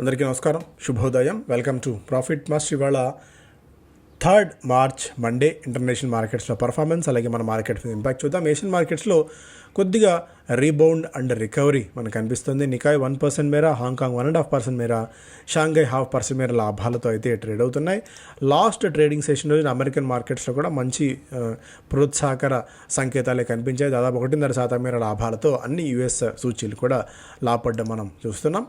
అందరికీ నమస్కారం. శుభోదయం. వెల్కమ్ టు ప్రాఫిట్ మాస్టర్ ఇవాళ థర్డ్ మార్చ్ మండే ఇంటర్నేషనల్ మార్కెట్స్లో పర్ఫార్మెన్స్ అలాగే మన మార్కెట్ ఇంపాక్ట్ చూద్దాం. ఏషియన్ మార్కెట్స్లో కొద్దిగా రీబౌండ్ అండ్ రికవరీ మనకు కనిపిస్తుంది నికాయ్ వన్ పర్సెంట్ మేర Hong Kong one and half percent మేర షాంఘై హాఫ్ పర్సెంట్ మేర లాభాలతో అయితే ట్రేడ్ అవుతున్నాయి. లాస్ట్ ట్రేడింగ్ సెషన్ రోజున అమెరికన్ మార్కెట్స్లో కూడా మంచి ప్రోత్సాహకర సంకేతాలే కనిపించాయి. దాదాపు ఒకటిన్నర శాతం మేర లాభాలతో అన్ని యుఎస్ సూచీలు కూడా లాభపడ్డం మనం చూస్తున్నాం.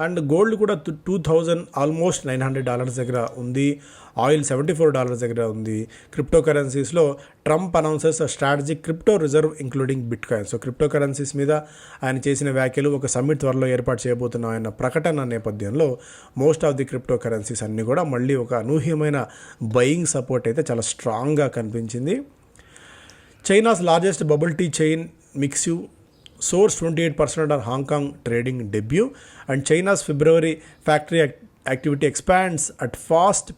అండ్ గోల్డ్ కూడా two thousand almost nine hundred dollars దగ్గర ఉంది. ఆయిల్ సెవెంటీ ఫోర్ డాలర్స్ దగ్గర ఉంది. Crypto కరెన్సీస్లో Trump announces strategic crypto reserve including bitcoin so cryptocurrencies మీద ఆయన చేసిన వ్యాఖ్యలు ఒక సమ్మిట్ త్వరలో ఏర్పాటు చేయబోతున్న ఆయన ప్రకటన నేపథ్యంలో most of the cryptocurrencies అన్నీ కూడా మళ్ళీ ఒక అనూహ్యమైన బయింగ్ సపోర్ట్ అయితే చాలా స్ట్రాంగ్గా కనిపించింది. China's largest bubble tea chain Mixue soars twenty eight percent on Hong Kong trading debut. And China's February factory activity expands at fast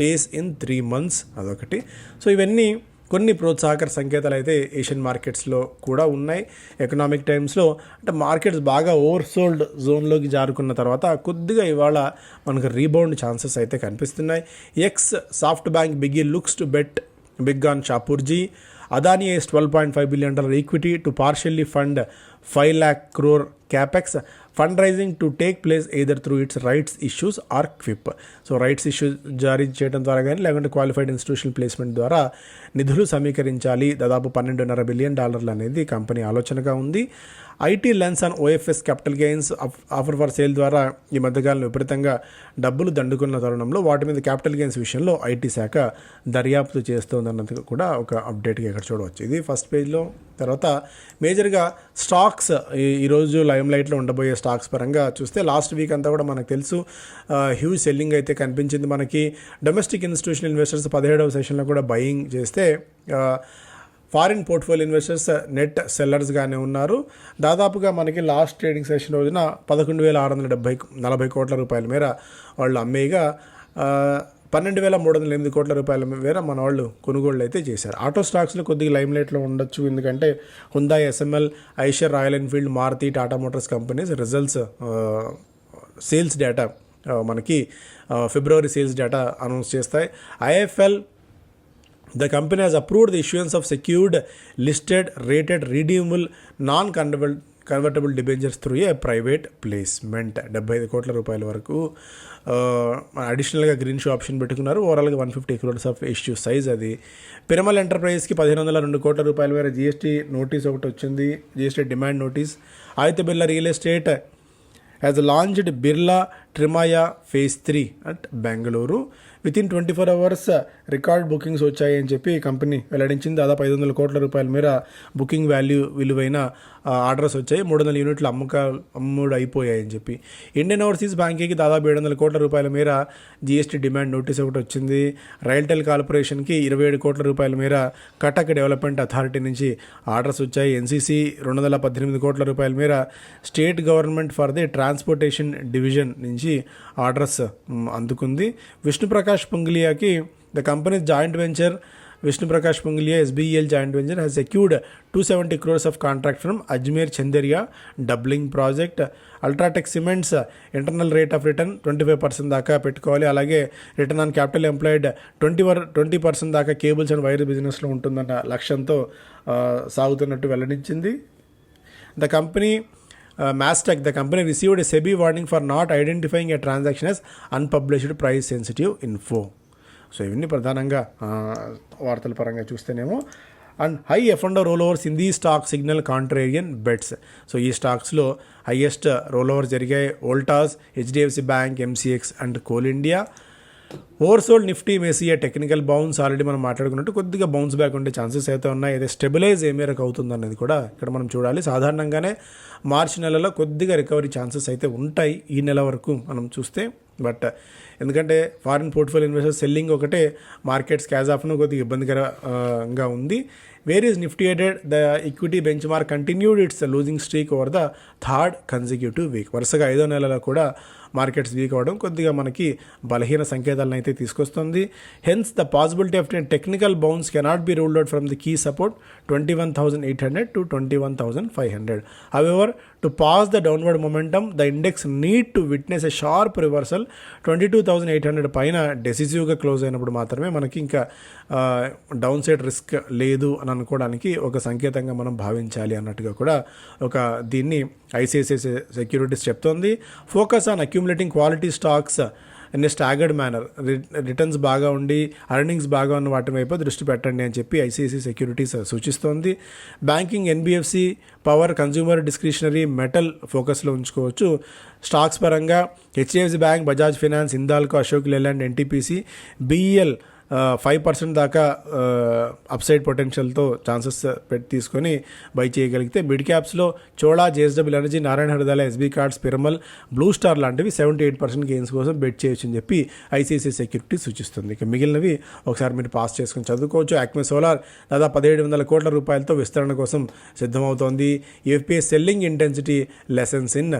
pace in three months అదొకటి. సో ఇవన్నీ కొన్ని ప్రోత్సాహకర సంకేతాలు అయితే ఏషియన్ మార్కెట్స్లో కూడా ఉన్నాయి. ఎకనామిక్ టైమ్స్లో అంటే మార్కెట్స్ బాగా ఓవర్సోల్డ్ జోన్లోకి జారుకున్న తర్వాత కొద్దిగా ఇవాళ మనకు రీబౌండ్ ఛాన్సెస్ అయితే కనిపిస్తున్నాయి. X SoftBank బిగి looks to bet big on Shapoorji. Adani's twelve point five billion dollar equity to partially fund five lakh crore capex fund raising to take place either through its rights issues or QIP so rights issues జారీ చేయడం ద్వారా కానీ లేకుంటే qualified institution placement ద్వారా నిధులు సమీకరించాలి. దాదాపు పన్నెండున్నర billion డాలర్లు అనేది కంపెనీ ఆలోచనగా ఉంది. IT lens and OFS capital gains offer for sale ద్వారా ఈ మధ్యకాలంలో విపరీతంగా డబ్బులు దండుకున్న తరుణంలో వాటి మీద క్యాపిటల్ గెయిన్స్ విషయంలో ఐటీ శాఖ దర్యాప్తు చేస్తోందన్నది కూడా ఒక అప్డేట్గా ఇక్కడ చూడవచ్చు. ఇది ఫస్ట్ పేజ్లో. తర్వాత మేజర్గా స్టాక్స్ ఈ- ఈరోజు లైమ్ లైట్లో ఉండబోయే స్టాక్స్ పరంగా చూస్తే లాస్ట్ వీక్ అంతా కూడా మనకు తెలుసు హ్యూజ్ సెల్లింగ్ అయితే కనిపించింది మనకి. డొమెస్టిక్ ఇన్స్టిట్యూషనల్ ఇన్వెస్టర్స్ పదిహేడవ సెషన్లో కూడా బయింగ్ చేస్తే ఫారిన్ పోర్ట్ఫోలియో ఇన్వెస్టర్స్ నెట్ సెల్లర్స్గానే ఉన్నారు. దాదాపుగా మనకి లాస్ట్ ట్రేడింగ్ సెషన్ రోజున పదకొండు వేల ఆరు వందల డెబ్బై నలభై కోట్ల రూపాయల మేర వాళ్ళు అమ్మేగా పన్నెండు వేల మూడు వందల ఎనిమిది కోట్ల రూపాయల మేర మన వాళ్ళు కొనుగోళ్ళు అయితే చేశారు. ఆటో స్టాక్స్లో కొద్దిగా లైమ్ లైట్లో ఉండొచ్చు ఎందుకంటే Hyundai SML Eicher Royal Enfield Maruti Tata Motors companies results sales data మనకి ఫిబ్రవరి సేల్స్ డేటా అనౌన్స్ చేస్తాయి. IFL The company has approved the issuance of secured, listed, rated, redeemable, non-convertible convertible debentures through a private placement డెబ్బై ఐదు కోట్ల రూపాయల వరకు అడిషనల్గా green shoe option పెట్టుకున్నారు. ఓవరాల్గా one fifty crores of issue size అది. పిరమల్ ఎంటర్ప్రైజెస్కి పదిహేను వందల రెండు కోట్ల రూపాయల మేర జీఎస్టీ నోటీస్ ఒకటి వచ్చింది. GST demand notice Aditya Birla real estate has launched Birla Trimaya phase three at Bengaluru with in twenty four hours record bookings వచ్చాయని చెప్పి కంపెనీ వెల్లడించింది. దాదాపు ఐదు వందల కోట్ల రూపాయల మేర బుకింగ్ వాల్యూ విలువైన ఆర్డర్స్ వచ్చాయి. మూడు వందల యూనిట్లు అమ్మక అమ్ముడు అయిపోయాయి అని చెప్పి. ఇండియన్ ఓవర్సీస్ బ్యాంక్కి దాదాపు ఏడు వందల కోట్ల రూపాయల మేర జీఎస్టీ డిమాండ్ నోటీస్ ఒకటి వచ్చింది. రైల్టెల్ కార్పొరేషన్కి ఇరవై ఏడు కోట్ల రూపాయల మేర కటక్ డెవలప్మెంట్ అథారిటీ నుంచి ఆర్డర్స్ వచ్చాయి. ఎన్సీసీ రెండు వందల పద్దెనిమిది కోట్ల రూపాయల మేర state government for the transportation division నుంచి ఆర్డర్స్ అందుకుంది. Vishnuprakash పొంగిలియాకి the company joint venture Vishnuprakash Pongilia SBL joint venture has secured two seventy crores of contract from Ajmer Chanderiya doubling project UltraTech cements internal rate of return twenty five percent దాకా పెట్టుకోవాలి. అలాగే return on capital employed twenty or twenty percent దాకా cables and wire బిజినెస్లో ఉంటుందన్న లక్ష్యంతో సాగుతున్నట్టు వెల్లడించింది. The company uh, Mastec, the company received a SEBI warning for not identifying a transaction as unpublished price sensitive info. So ఇవన్నీ ప్రధానంగా uh, వార్తల పరంగా చూస్తేనేమో. And high F and rollovers in the stock signal contrarian bets so ఈ స్టాక్స్లో highest rollover జరిగాయి. Voltas HDFC bank MCX and Coal India oversold Nifty may see technical bounce already మనం మాట్లాడుకున్నట్టు కొద్దిగా బౌన్స్ బ్యాక్ ఉండే chances అయితే ఉన్నాయి. అయితే స్టెబిలైజ్ ఏ మేరకు అవుతుంది అనేది కూడా ఇక్కడ మనం చూడాలి. సాధారణంగానే మార్చి నెలలో కొద్దిగా రికవరీ ఛాన్సెస్ అయితే ఉంటాయి ఈ నెల వరకు మనం చూస్తే. బట్ ఎందుకంటే ఫారిన్ పోర్ట్ఫోలియో ఇన్వెస్టర్స్ సెల్లింగ్ ఒకటే మార్కెట్స్ క్యాజ్ ఆఫ్ను కొద్దిగా ఇబ్బందికరంగా ఉంది. Whereas Nifty ended the equity benchmark continued its losing streak over the third consecutive week వరుసగా ఐదో నెలలో కూడా మార్కెట్స్ వీక్ అవ్వడం కొద్దిగా మనకి బలహీన సంకేతాలను అయితే తీసుకొస్తుంది. Hence the possibility of technical bounce cannot be ruled out from the key support twenty one thousand eight hundred to twenty one thousand five hundred however to pass the downward momentum the index need to witness a sharp reversal twenty two thousand eight hundred పైన డెసిసివ్గా close అయినప్పుడు మాత్రమే మనకి ఇంకా down side risk లేదు అని అనుకోవడానికి ఒక సంకేతంగా మనం భావించాలి అన్నట్టుగా కూడా ఒక దీన్ని ఐసిఐసిఐ సెక్యూరిటీస్ చెప్తోంది. Focus on accumulating quality stocks in a staggered manner returns బాగా ఉండి అర్నింగ్స్ బాగా ఉన్న వాటి వైపు దృష్టి పెట్టండి అని చెప్పి ఐసీఐసీ సెక్యూరిటీస్ సూచిస్తోంది. Banking NBFC power consumer discretionary metal ఫోకస్లో ఉంచుకోవచ్చు. స్టాక్స్ పరంగా HDFC bank Bajaj finance Hindalco Ashok Leyland NTPC BEL five percent దాకా అప్సైడ్ పొటెన్షియల్తో ఛాన్సెస్ పెట్టి తీసుకొని బై చేయగలిగితే mid క్యాప్స్లో Chola JSW energy Narayana Hrudayalaya SB cards Piramal blue star లాంటివి seventy eight percent gains కోసం bet చేయొచ్చు అని చెప్పి ఐసీసీ సెక్యూరిటీ సూచిస్తుంది. ఇక మిగిలినవి ఒకసారి మీరు పాస్ చేసుకుని చదువుకోవచ్చు. యాక్మే సోలార్ దాదాపు పదిహేడు వందల కోట్ల రూపాయలతో విస్తరణ కోసం సిద్ధమవుతోంది. FPs selling intensity lessens in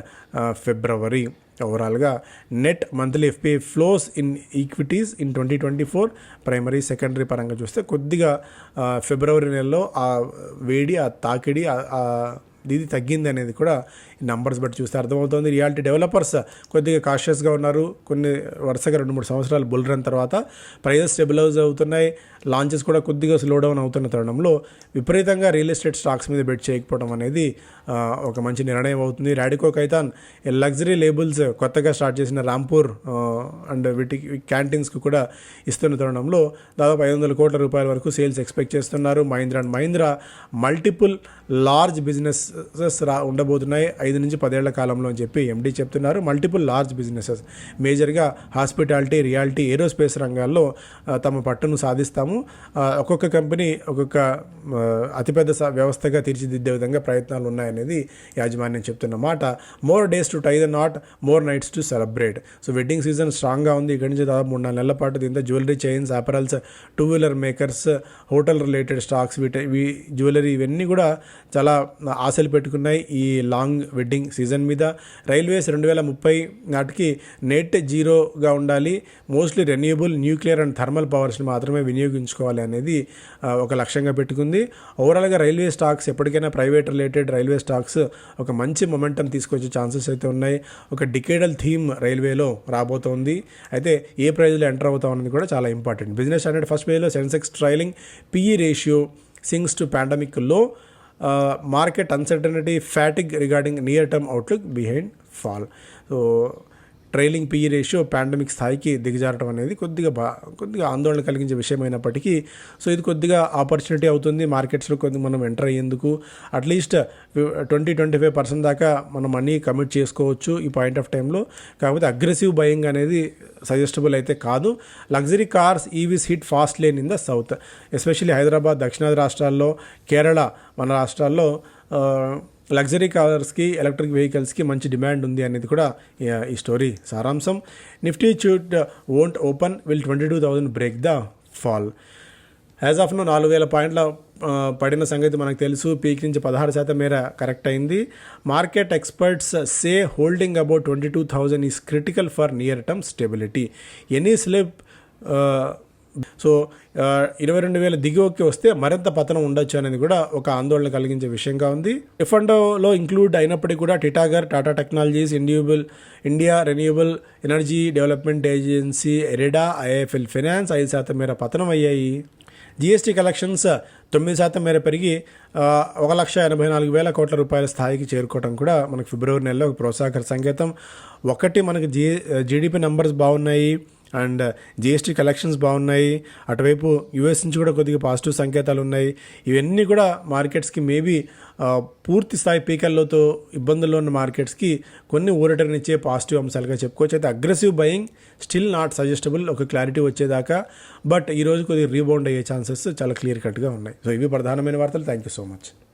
February ఓవరాల్గా net monthly FPI flows in equities in twenty twenty four primary secondary పరంగా చూస్తే కొద్దిగా ఫిబ్రవరి నెలలో ఆ వేడి ఆ తాకిడి ఇది తగ్గింది అనేది కూడా ఈ నంబర్స్ బట్టి చూస్తే అర్థమవుతుంది. రియాలిటీ డెవలపర్స్ కొద్దిగా కాషియస్గా ఉన్నారు. కొన్ని వరుసగా రెండు మూడు సంవత్సరాలు బుల్ రన్ తర్వాత ప్రైజెస్ స్టెబిలైజ్ అవుతున్నాయి. లాంచెస్ కూడా కొద్దిగా స్లో డౌన్ అవుతున్న తరుణంలో విపరీతంగా రియల్ ఎస్టేట్ స్టాక్స్ మీద బెట్ చేయకపోవడం అనేది ఒక మంచి నిర్ణయం అవుతుంది. రాడికో కైతాన్ లగ్జరీ లేబుల్స్ కొత్తగా స్టార్ట్ చేసిన రాంపూర్ అండ్ వీటికి క్యాంటీన్స్కి కూడా ఇస్తున్న తరుణంలో దాదాపు ఐదు వందల కోట్ల రూపాయల వరకు సేల్స్ ఎక్స్పెక్ట్ చేస్తున్నారు. Mahindra and Mahindra multiple large business businesses రా ఉండబోతున్నాయి. ఐదు నుంచి పదేళ్ళ కాలంలో అని చెప్పి ఎండి చెప్తున్నారు. మల్టిపుల్ లార్జ్ బిజినెసెస్ మేజర్గా హాస్పిటాలిటీ రియాలిటీ ఏరోస్పేస్ రంగాల్లో తమ పట్టును సాధిస్తాము. ఒక్కొక్క కంపెనీ ఒక్కొక్క అతిపెద్ద వ్యవస్థగా తీర్చిదిద్దే విధంగా ప్రయత్నాలు ఉన్నాయనేది యాజమాన్యం చెప్తున్న మాట. More days to tie the knot more nights to celebrate so wedding season స్ట్రాంగ్గా ఉంది. ఇక్కడి నుంచి దాదాపు మూడు నాలుగు నెలల పాటు దీంతో jewellery chains apparels two wheeler makers hotel related stocks వీటి జ్యువెలరీ ఇవన్నీ కూడా చాలా ఆశలు పెట్టుకున్నాయి ఈ లాంగ్ వెడ్డింగ్ సీజన్ మీద. రైల్వేస్ రెండు వేల ముప్పై నాటికి నెట్ జీరోగా ఉండాలి. Mostly renewable nuclear and thermal పవర్స్ని మాత్రమే వినియోగించుకోవాలి అనేది ఒక లక్ష్యంగా పెట్టుకుంది. ఓవరాల్గా రైల్వే స్టాక్స్ ఎప్పటికైనా ప్రైవేట్ రిలేటెడ్ రైల్వే స్టాక్స్ ఒక మంచి మొమెంటం తీసుకొచ్చే ఛాన్సెస్ అయితే ఉన్నాయి. ఒక డికేడల్ థీమ్ రైల్వేలో రాబోతోంది. అయితే ఏ ప్రైజ్లో ఎంటర్ అవుతాం అనేది కూడా చాలా ఇంపార్టెంట్. బిజినెస్ స్టాండర్డ్ ఫస్ట్ వేలో Sensex trailing PE ratio sinks to పాండమిక్లో Uh, market uncertainty, fatigue regarding near term outlook behind fall. So, trailing PE ratio pandemic స్థాయికి దిగజారడం అనేది కొద్దిగా బా కొద్దిగా ఆందోళన కలిగించే విషయం అయినప్పటికీ సో ఇది కొద్దిగా ఆపర్చునిటీ అవుతుంది. మార్కెట్స్లో కొద్దిగా మనం ఎంటర్ అయ్యేందుకు at least twenty twenty five percent దాకా మనం మనీ కమిట్ చేసుకోవచ్చు ఈ పాయింట్ ఆఫ్ టైంలో. కాకపోతే అగ్రెసివ్ బయింగ్ అనేది సజెస్టబుల్ అయితే కాదు. Luxury cars EVs hit fast lane in the south. Especially Hyderabad దక్షిణాది రాష్ట్రాల్లో కేరళ మన రాష్ట్రాల్లో లగ్జరీ కార్స్కి ఎలక్ట్రిక్ వెహికల్స్కి మంచి డిమాండ్ ఉంది అనేది కూడా ఈ- స్టోరీ సారాంశం. Nifty chute won't open will twenty two thousand break the fall as of now నాలుగు వేల పాయింట్ల పడిన సంగతి మనకు తెలుసు. పీక్ నుంచి పదహారు శాతం మేర కరెక్ట్ అయింది. Market experts say holding about twenty two thousand is critical for near term stability any slip so ఇరవై రెండు వేల దిగువకి వస్తే మరింత పతనం ఉండొచ్చు అనేది కూడా ఒక ఆందోళన కలిగించే విషయంగా ఉంది. రిఫండోలో ఇంక్లూడ్ అయినప్పటికీ కూడా Titagarh Tata technologies ఇండియబుల్ India renewable energy development agency IREDA IFL finance ఐదు శాతం మేర పతనం అయ్యాయి. జిఎస్టీ కలెక్షన్స్ తొమ్మిది శాతం మేర పెరిగి ఒక లక్ష ఎనభై నాలుగు వేల కోట్ల రూపాయల స్థాయికి చేరుకోవడం కూడా మనకు ఫిబ్రవరి నెలలో ఒక ప్రోత్సాహకర సంకేతం. ఒకటి మనకి జీ జీడిపి నెంబర్స్ బాగున్నాయి. అండ్ జిఎస్టీ కలెక్షన్స్ బాగున్నాయి. అటువైపు యూఎస్ నుంచి కూడా కొద్దిగా పాజిటివ్ సంకేతాలు ఉన్నాయి. ఇవన్నీ కూడా మార్కెట్స్కి మేబీ పూర్తి స్థాయి పీకల్లోతో ఇబ్బందుల్లో ఉన్న మార్కెట్స్కి కొన్ని ఊరటనిచ్చే పాజిటివ్ అంశాలుగా చెప్పుకోవచ్చు. అయితే aggressive buying still not suggestable. ఒక క్లారిటీ వచ్చేదాకా. బట్ ఈరోజు కొద్దిగా రీబౌండ్ అయ్యే ఛాన్సెస్ చాలా క్లియర్ కట్గా ఉన్నాయి. సో ఇవి ప్రధానమైన వార్తలు. Thank you so much.